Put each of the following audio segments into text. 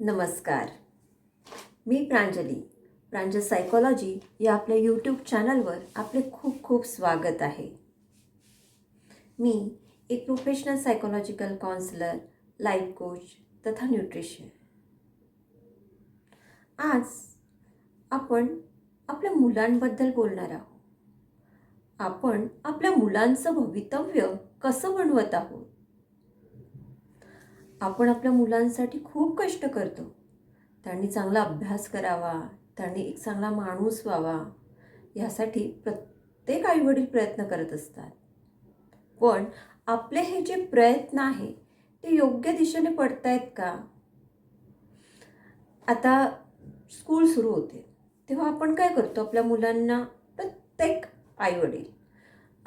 नमस्कार. मी प्रांजली. प्रांजल सायकॉलॉजी या आपल्या यूट्यूब चॅनलवर आपले खूप खूप स्वागत आहे. मी एक professional psychological counsellor life coach तथा न्यूट्रिशन आज आपण आपल्या मुलांबद्दल बोलणार आहोत. आपण आपल्या मुलांचं भवितव्य कसं बनवत आहोत? आपण आपल्या मुलांसाठी खूप कष्ट करतो. त्यांनी चांगला अभ्यास करावा त्यांनी एक चांगला माणूस व्हावा यासाठी प्रत्येक आईवडील प्रयत्न करत असतात. पण आपले हे जे प्रयत्न आहे ते योग्य दिशेने पडतायत का? आता स्कूल सुरू होते. तेव्हा आपण काय करतो? आपल्या मुलांना प्रत्येक आईवडील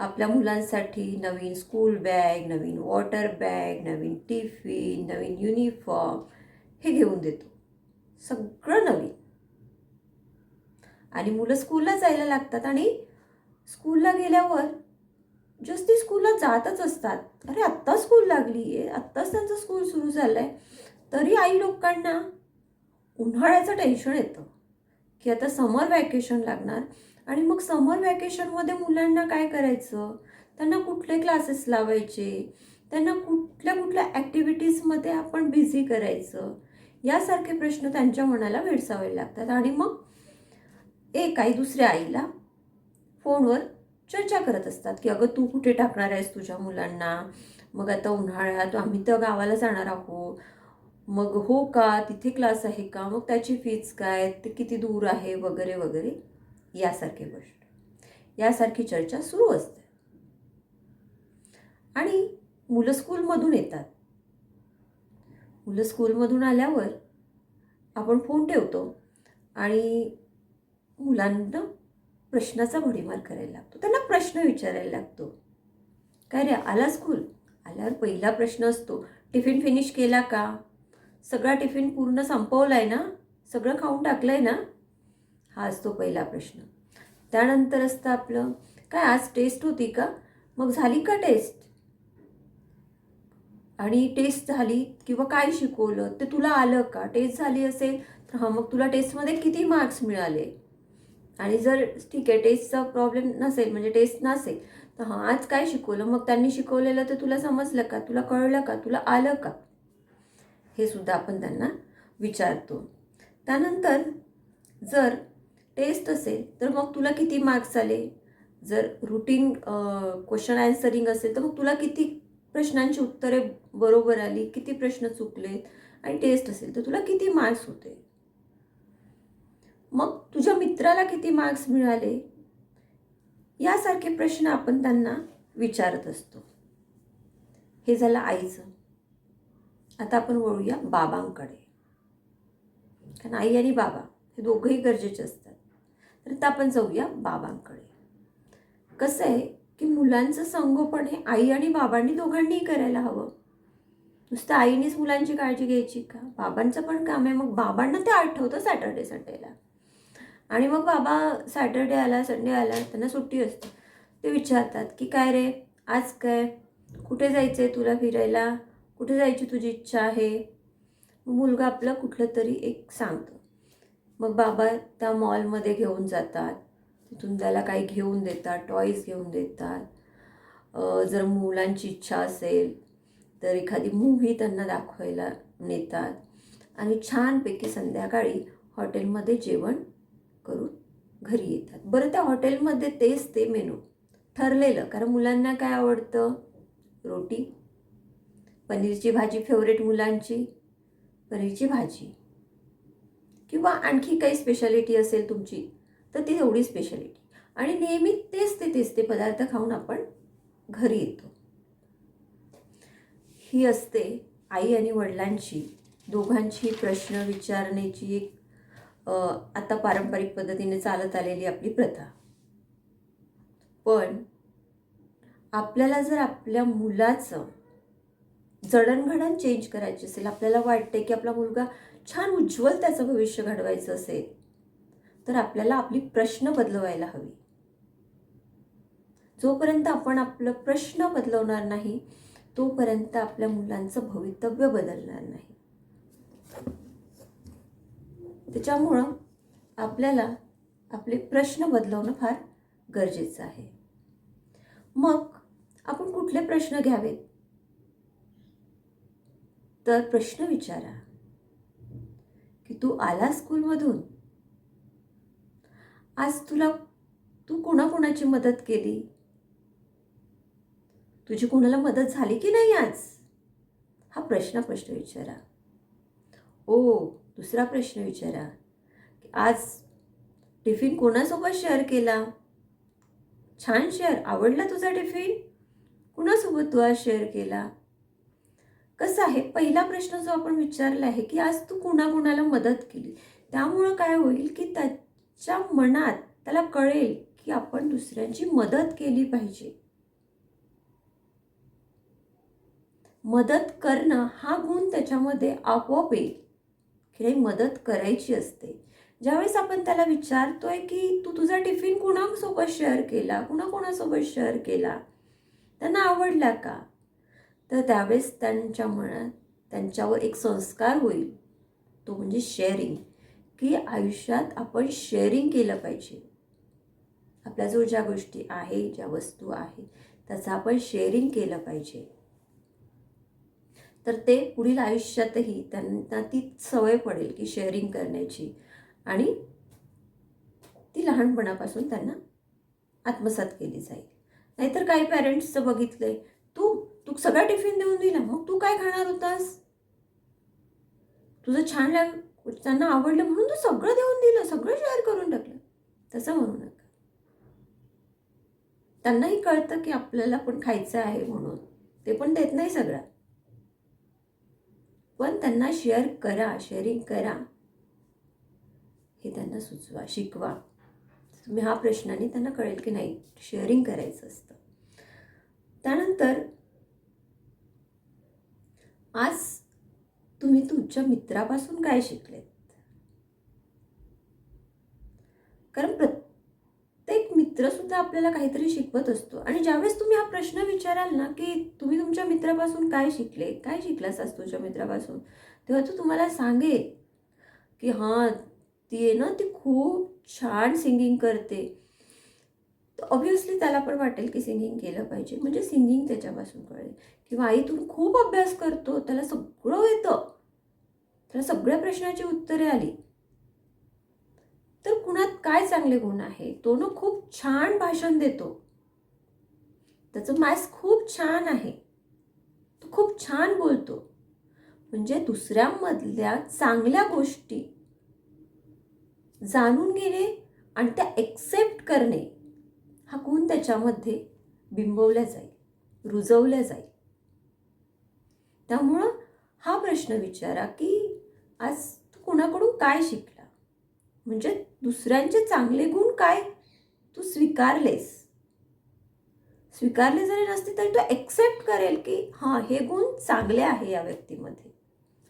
आपल्या मुलांसाठी नवीन स्कूल बॅग नवीन वॉटर बॅग नवीन टिफिन नवीन युनिफॉर्म हे घेऊन देतो. सगळं नवीन. आणि मुलं स्कूलला जायला लागतात आणि स्कूलला गेल्यावर जस्ट ती स्कूलला जातच असतात. अरे आत्ता स्कूल लागली आहे आत्ताच त्यांचं स्कूल सुरू झालं आहे तरी आई लोकांना उन्हाळ्याचं टेन्शन येतं. की आता समर वॅकेशन लागणार. आणि मग समर वॅकेशनमध्ये मुलांना काय करायचं? त्यांना कुठले क्लासेस लावायचे? त्यांना कुठल्या कुठल्या ॲक्टिव्हिटीजमध्ये आपण बिझी करायचं? यासारखे प्रश्न त्यांच्या मनाला भेडसावे लागतात. आणि मग एक आई दुसऱ्या आईला फोनवर चर्चा करत असतात की अगं तू कुठे टाकणार आहेस तुझ्या मुलांना? मग आता उन्हाळ्यात आम्ही तर गावाला जाणार आहोत. मग हो का तिथे क्लास आहे का मग त्याची फीज काय ते किती दूर आहे वगैरे वगैरे यासारखे गोष्ट यासारखी चर्चा सुरू असते. आणि मुलं स्कूलमधून येतात. मुलं स्कूलमधून आल्यावर आपण फोन ठेवतो आणि मुलांना प्रश्नाचा भडीमार करायला लागतो. त्यांना प्रश्न विचारायला लागतो. काय रे आला स्कूल आल्यावर पहिला प्रश्न असतो. टिफिन फिनिश केला का? सगळा टिफिन पूर्ण संपवला आहे ना सगळं खाऊन टाकलं आहे ना? हा असतो पहिला प्रश्न. त्यानंतर असतं आपलं काय आज टेस्ट होती का? मग झाली का टेस्ट आणि टेस्ट झाली किंवा काय शिकवलं? ते तुला आलं का? टेस्ट झाली असेल तर हां मग तुला टेस्टमध्ये किती मार्क्स मिळाले? आणि जर ठीक आहे टेस्टचा प्रॉब्लेम नसेल म्हणजे टेस्ट नसेल तर हां आज काय शिकवलं? मग त्यांनी शिकवलेलं तर तुला समजलं का? तुला कळलं का? तुला आलं का? हे सुद्धा आपण त्यांना विचारतो. त्यानंतर जर टेस्ट असेल तर मग तुला किती मार्क्स आले? जर रुटीन क्वेश्चन ॲन्सरिंग असेल तर मग तुला किती प्रश्नांची उत्तरे बरोबर आली किती प्रश्न चुकलेत आणि टेस्ट असेल तर तुला किती मार्क्स होते? मग तुझ्या मित्राला किती मार्क्स मिळाले? यासारखे प्रश्न आपण त्यांना विचारत असतो. हे झालं आईचं. आता आपण वळूया बाबांकडे. कारण आई आणि बाबा हे दोघंही गरजेचे असतात. तर आता आपण जाऊया बाबांकडे. कसं आहे की मुलांचं संगोपन हे आई आणि बाबांनी दोघांनीही करायला हवं. नुसतं आईनेच मुलांची काळजी घ्यायची का? बाबांचं पण काम आहे. मग बाबांना ते आठवतं सॅटर्डे संडेला. आणि मग बाबा सॅटर्डे आला संडे आला त्यांना सुट्टी असते. ते विचारतात की काय रे? आज काय? कुठे जायचं आहे तुला फिरायला? कुठे जायची तुझी इच्छा आहे? मुलगा आपला कुठलं तरी एक सांगतो. मग बाबा त्या मॉलमध्ये घेऊन जातात. तिथून त्याला काही घेऊन देतात टॉईज घेऊन देतात. जर मुलांची इच्छा असेल तर एखादी मूव्ही त्यांना दाखवायला नेतात. आणि छानपैकी संध्याकाळी हॉटेलमध्ये जेवण करून घरी येतात. बरं त्या हॉटेलमध्ये तेच ते मेनू ठरलेलं. कारण मुलांना काय आवडतं? रोटी. पनीरची भाजी फेवरेट मुलांची पनीरची भाजी. किंवा आणखी काही स्पेशालिटी असेल तुमची तर ती एवढी स्पेशालिटी आणि नेहमी तेच ते तेच ते पदार्थ खाऊन आपण घरी येतो. ही असते आई आणि वडिलांची दोघांची प्रश्न विचारण्याची एक आता पारंपरिक पद्धतीने चालत आलेली आपली प्रथा. पण आपल्याला जर आपल्या मुलाचं जडणघडण चेंज करायची असेल आपल्याला वाटते की आपला मुलगा छान उज्ज्वल त्याचं भविष्य घडवायचं असेल तर आपल्याला आपली प्रश्न बदलवायला हवी. जोपर्यंत आपण आपलं प्रश्न बदलवणार नाही तोपर्यंत आपल्या मुलांचं भवितव्य बदलणार नाही. त्याच्यामुळं आपल्याला आपले प्रश्न बदलवणं फार गरजेचं आहे. मग आपण कुठले प्रश्न घ्यावेत? तर प्रश्न विचारा की तू आला स्कूलमधून आज तुला तू कोणाकोणाची मदत केली? तुझी कोणाला मदत झाली की नाही आज? हा प्रश्न प्रश्न विचारा. ओ दुसरा प्रश्न विचारा की आज टिफिन कोणासोबत शेअर केला? छान शेअर आवडला तुझा टिफिन कुणासोबत तू आज शेअर केला? कसं आहे? पहिला प्रश्न जो आपण विचारला आहे की आज तू कुणाकुणाला मदत केली? त्यामुळं काय होईल की त्याच्या मनात त्याला कळेल की आपण दुसऱ्यांची मदत केली पाहिजे. मदत करणं हा गुण त्याच्यामध्ये आपोआप येईल. की नाही मदत करायची असते. ज्यावेळेस आपण त्याला विचारतोय की तू तुझा टिफिन कुणासोबत शेअर केला? कुणाकोणासोबत शेअर केला? त्यांना आवडला का? तर त्यावेळेस त्यांच्या मनात त्यांच्यावर एक संस्कार होईल. तो म्हणजे शेअरिंग की आयुष्यात आपण शेअरिंग केलं पाहिजे. आपल्याजवळ ज्या गोष्टी आहे ज्या वस्तू आहे त्याचं आपण शेअरिंग केलं पाहिजे. तर ते पुढील आयुष्यातही त्यांना ती सवय पडेल की शेअरिंग करण्याची. आणि ती लहानपणापासून त्यांना आत्मसात केली जाईल. नाहीतर काही पॅरेंट्सचं आहे तू तू सगळा टिफिन देऊन दिला मग तू काय खाणार होतास? तुझं छान लाग त्यांना आवडलं म्हणून तू सगळं देऊन दिलं सगळं शेअर करून टाकलं. तसं म्हणू नका. त्यांनाही कळतं की आपल्याला पण खायचं आहे म्हणून. ते पण देत नाही सगळं. पण त्यांना शेअर करा शेअरिंग करा. हे त्यांना सुचवा शिकवा. तुम्ही हा प्रश्नाने त्यांना कळेल की नाही शेअरिंग करायचं असतं. त्यानंतर आज तुम्ही तुमच्या मित्रापासून काय शिकलेत? कारण प्रत्येक मित्रसुद्धा आपल्याला काहीतरी शिकवत असतो. आणि ज्यावेळेस तुम्ही हा प्रश्न विचाराल ना की तुम्ही तुमच्या मित्रापासून काय शिकले काय शिकलास आज तुझ्या मित्रापासून? तेव्हा तो तुम्हाला सांगेल की हां ती आहे ना ती खूप छान सिंगिंग करते. तर ऑब्व्हियसली त्याला पण वाटेल की सिंगिंग केलं पाहिजे. म्हणजे सिंगिंग त्याच्यापासून कळेल. किंवा आई तू खूप अभ्यास करतो त्याला सगळं येतं. त्याला सगळ्या प्रश्नाची उत्तरे आली. तर कुणात काय चांगले गुण आहे? तो ना खूप छान भाषण देतो. त्याचं मॅथ्स खूप छान आहे. तो खूप छान बोलतो. म्हणजे दुसऱ्यांमधल्या चांगल्या गोष्टी जाणून घेणे आणि त्या एक्सेप्ट करणे हा गुण त्याच्यामध्ये बिंबवला जाईल रुजवला जाईल. त्यामुळं हा प्रश्न विचारा की आज तू कुणाकडून काय शिकला? म्हणजे दुसऱ्यांचे चांगले गुण काय? तू स्वीकारलेस. स्वीकारले जरी नसते तरी तो ॲक्सेप्ट करेल की हां हे गुण चांगले आहे या व्यक्तीमध्ये.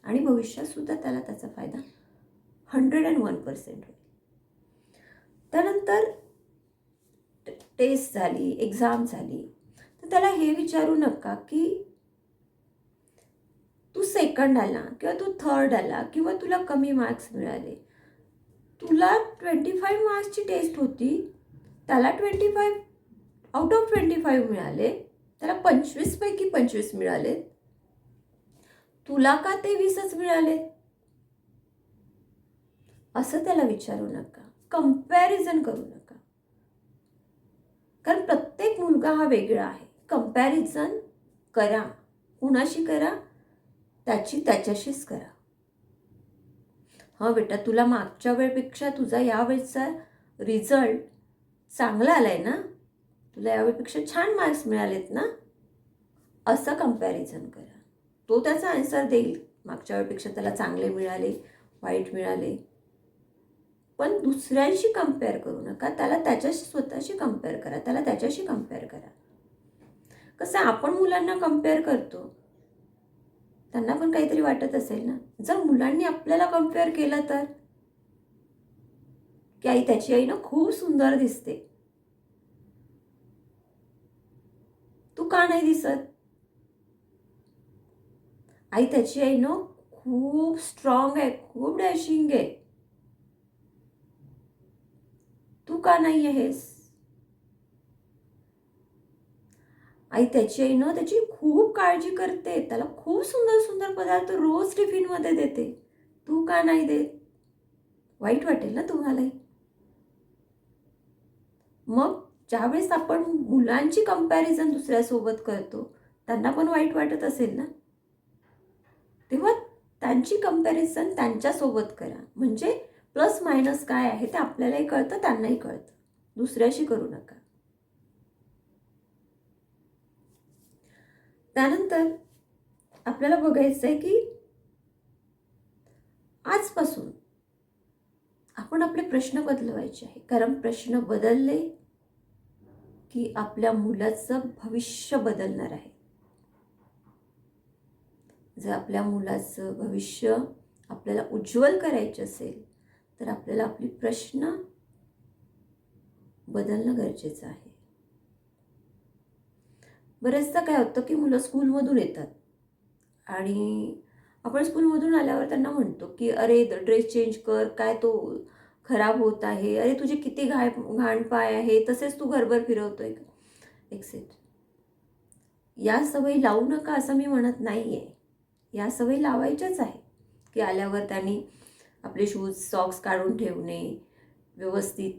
आणि भविष्यातसुद्धा त्याला त्याचा फायदा हंड्रेड अँड वन पर्सेंट होईल. त्यानंतर टेस्ट झाली एक्झाम झाली तर त्याला हे विचारू नका की तू सेकंड आला किंवा तू थर्ड आला किंवा तुला कमी मार्क्स मिळाले. तुला ट्वेंटी फाईव्ह मार्क्सची टेस्ट होती त्याला twenty five out of twenty five मिळाले त्याला पंचवीसपैकी पंचवीस मिळाले. तुला का ते वीसच मिळाले? असं त्याला विचारू नका. कंपॅरिझन करू नका. कारण प्रत्येक मुलगा हा वेगळा आहे. कंपॅरिझन करा. कुणाशी करा? त्याची त्याच्याशीच करा. हां बेटा तुला मागच्या वेळेपेक्षा तुझा यावेळेचा रिझल्ट चांगला आला आहे ना? तुला यावेळेपेक्षा छान मार्क्स मिळालेत ना? असं कंपॅरिझन करा. तो त्याचा आन्सर देईल. मागच्या वेळेपेक्षा त्याला चांगले मिळाले वाईट मिळाले. पण दुसऱ्यांशी कंपेअर करू नका. त्याला त्याच्याशी स्वतःशी कंपेअर करा. त्याला त्याच्याशी कंपेअर करा. कसं आपण मुलांना कंपेअर करतो? त्यांना पण काहीतरी वाटत असेल ना? जर मुलांनी आपल्याला कंपेअर केलं तर? की आई त्याची आई ना खूप सुंदर दिसते. तू का नाही दिसत? आई त्याची आई ना खूप स्ट्रॉंग आहे. खूप डॅशिंग आहे. तू का नाही आहेस? आई त्याची आई ना त्याची खूप काळजी करते. त्याला खूप सुंदर सुंदर पदार्थ रोज टिफिनमध्ये देते. तू का नाही देत? वाईट वाटेल ना तुम्हालाही. मग ज्यावेळेस आपण मुलांची कंपॅरिझन दुसऱ्यासोबत करतो त्यांना पण वाईट वाटत असेल ना? तेव्हा त्यांची कंपॅरिझन त्यांच्यासोबत करा. म्हणजे प्लस मायनस काय आहे ते आपल्यालाही कळतं त्यांनाही कळतं. दुसऱ्याशी करू नका. त्यानंतर आपल्याला बघायचं आहे की आजपासून आपण आपले प्रश्न बदलवायचे आहे. कारण प्रश्न बदलले की आपल्या मुलाचं भविष्य बदलणार आहे. जर आपल्या मुलाचं भविष्य आपल्याला उज्ज्वल करायचे असेल तर आपल्याला आपली प्रश्न बदलणं गरजेचं आहे. बरेचदा काय होतं की मुलं स्कूलमधून येतात आणि आपण स्कूलमधून आल्यावर त्यांना म्हणतो की अरे ड्रेस चेंज कर काय तो खराब होत आहे अरे तुझे किती घाय घाण पाय आहे तसेच तू घरभर फिरवतोय. का एक्सेट या सवयी लावू नका असं मी म्हणत नाही आहे या सवयी लावायच्याच आहे की आल्यावर त्यांनी आपले शूज सॉक्स काढून ठेवणे व्यवस्थित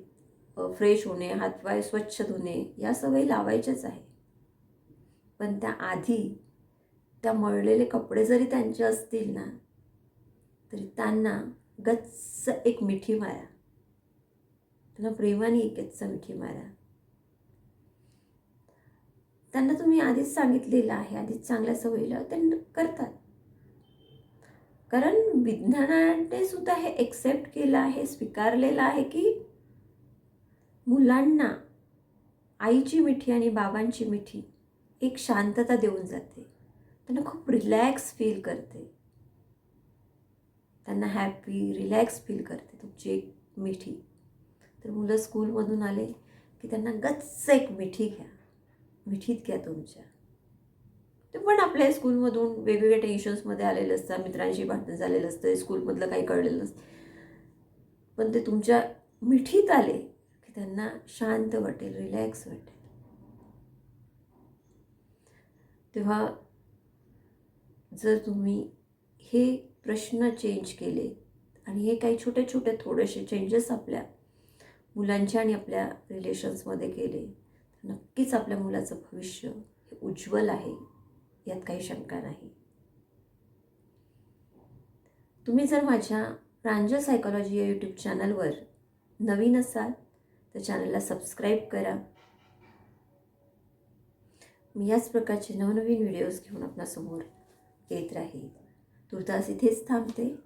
फ्रेश होणे हातपाय स्वच्छ धुणे या सवयी लावायच्याच आहे पण त्याआधी त्या मळलेले कपडे जरी त्यांचे असतील ना तरी त्यांना गच्च एक मिठी मारा. त्यांना प्रेमाने एक गच्च मिठी मारा. त्यांना तुम्ही आधीच सांगितलेलं आहे आधीच चांगल्या सवयी सवयीला त्यांना करतात. कारण विज्ञानाने सुद्धा हे एक्सेप्ट केलं आहे स्वीकारलेलं आहे की मुलांना आईची मिठी आणि बाबांची मिठी एक शांतता देऊन जाते. त्यांना खूप रिलॅक्स फील करते. त्यांना हॅपी रिलॅक्स फील करते तुमची एक मिठी. तर मुलं स्कूलमधून आले की त्यांना गच्च एक मिठी घ्या. मिठीत घ्या तुमच्या. पण आपल्या स्कूलमधून वेगवेगळ्या टेन्शन्समध्ये आलेलं असतं मित्रांशी भांडण झालेलं असतं स्कूलमधलं काही कळलेलं नसतं. पण ते तुमच्या मिठीत आले की त्यांना शांत वाटेल रिलॅक्स वाटेल. तेव्हा जर तुम्ही हे प्रश्न चेंज केले आणि हे काही छोटे छोटे थोडेसे चेंजेस आपल्या मुलांच्या आणि आपल्या रिलेशन्समध्ये केले नक्कीच आपल्या मुलाचं भविष्य हे उज्ज्वल आहे. यात काही शंका नाही. तुम्ही जर माझ्या प्रांजल सायकॉलॉजी या यूट्यूब चॅनलवर नवीन असाल तर चॅनलला सबस्क्राईब करा. मी याच प्रकारचे नवनवीन व्हिडिओज घेऊन आपल्यासमोर येत राहील. तुर्तास इथेच थांबते.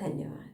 धन्यवाद.